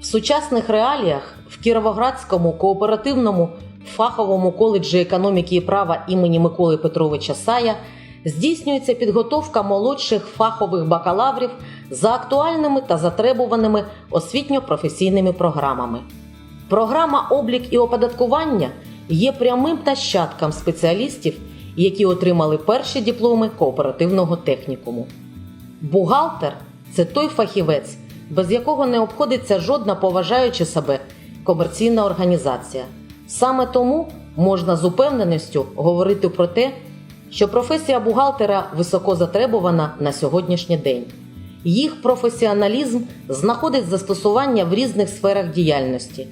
В сучасних реаліях в Кіровоградському кооперативному фаховому коледжі економіки і права імені Миколи Петровича Сая здійснюється підготовка молодших фахових бакалаврів за актуальними та затребуваними освітньо-професійними програмами. Програма облік і оподаткування є прямим нащадком спеціалістів, які отримали перші дипломи кооперативного технікуму. Бухгалтер це той фахівець, без якого не обходиться жодна поважаюча себе комерційна організація. Саме тому можна з упевненістю говорити про те, що професія бухгалтера високо затребувана на сьогоднішній день. Їх професіоналізм знаходить застосування в різних сферах діяльності.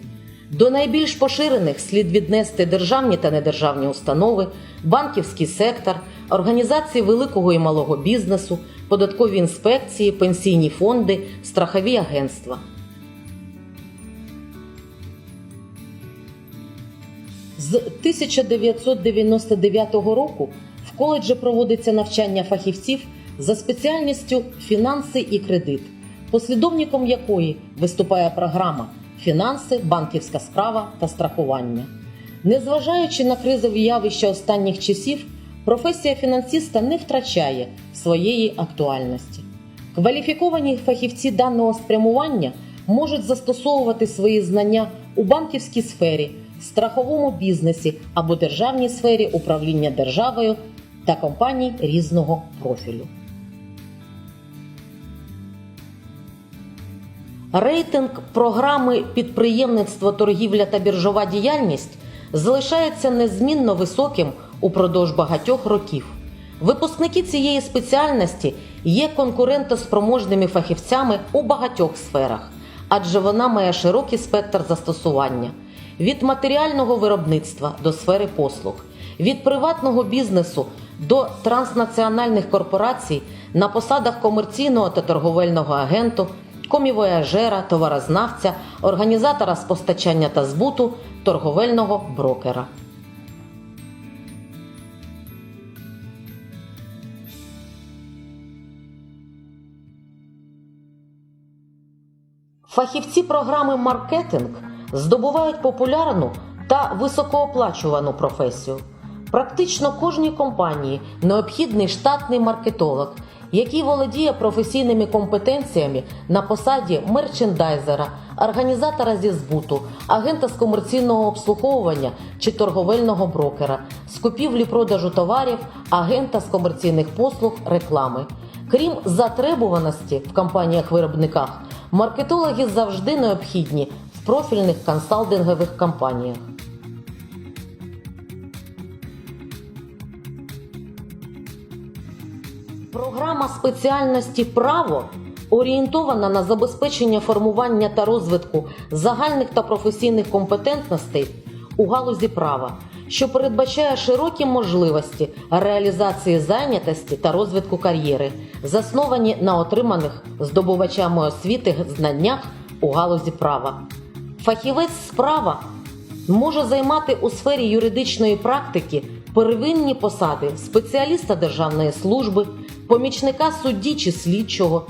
До найбільш поширених слід віднести державні та недержавні установи, банківський сектор, організації великого і малого бізнесу, податкові інспекції, пенсійні фонди, страхові агентства. З 1999 року в коледжі проводиться навчання фахівців за спеціальністю фінанси і кредит, послідовником якої виступає програма фінанси, банківська справа та страхування. Незважаючи на кризові явища останніх часів, професія фінансиста не втрачає своєї актуальності. Кваліфіковані фахівці даного спрямування можуть застосовувати свої знання у банківській сфері, страховому бізнесі або державній сфері управління державою та компаній різного профілю. Рейтинг програми підприємництво, торгівля та біржова діяльність залишається незмінно високим упродовж багатьох років. Випускники цієї спеціальності є конкурентоспроможними фахівцями у багатьох сферах, адже вона має широкий спектр застосування від матеріального виробництва до сфери послуг, від приватного бізнесу до транснаціональних корпорацій на посадах комерційного та торговельного агенту, комівояжера, товарознавця, організатора з постачання та збуту, торговельного брокера. Фахівці програми маркетинг здобувають популярну та високооплачувану професію. Практично кожній компанії необхідний штатний маркетолог, який володіє професійними компетенціями на посаді мерчендайзера, організатора зі збуту, агента з комерційного обслуговування чи торговельного брокера, з купівлі-продажу товарів, агента з комерційних послуг, реклами. Крім затребуваності в компаніях-виробниках, маркетологи завжди необхідні в профільних консалтингових компаніях. Програма спеціальності право орієнтована на забезпечення формування та розвитку загальних та професійних компетентностей у галузі права, що передбачає широкі можливості реалізації зайнятості та розвитку кар'єри, засновані на отриманих здобувачами освіти знаннях у галузі права. Фахівець з права може займати у сфері юридичної практики первинні посади спеціаліста державної служби, помічника судді чи слідчого,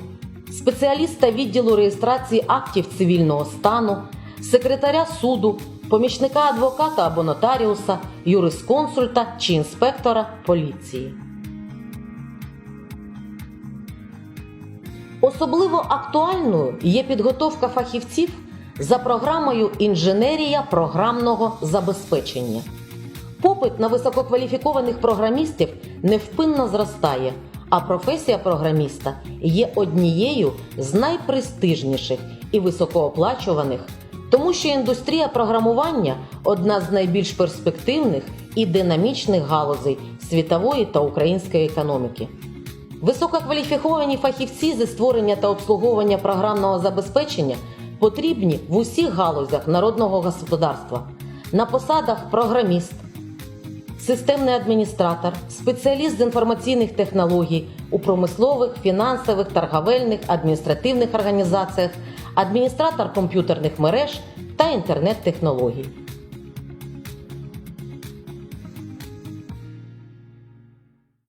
спеціаліста відділу реєстрації актів цивільного стану, секретаря суду, помічника адвоката або нотаріуса, юрисконсульта чи інспектора поліції. Особливо актуальною є підготовка фахівців за програмою інженерія програмного забезпечення. Попит на висококваліфікованих програмістів невпинно зростає, а професія програміста є однією з найпрестижніших і високооплачуваних, тому що індустрія програмування одна з найбільш перспективних і динамічних галузей світової та української економіки. Висококваліфіковані фахівці зі створення та обслуговування програмного забезпечення потрібні в усіх галузях народного господарства на посадах програміст, системний адміністратор, спеціаліст з інформаційних технологій у промислових, фінансових, торговельних, адміністративних організаціях, адміністратор комп'ютерних мереж та інтернет-технологій.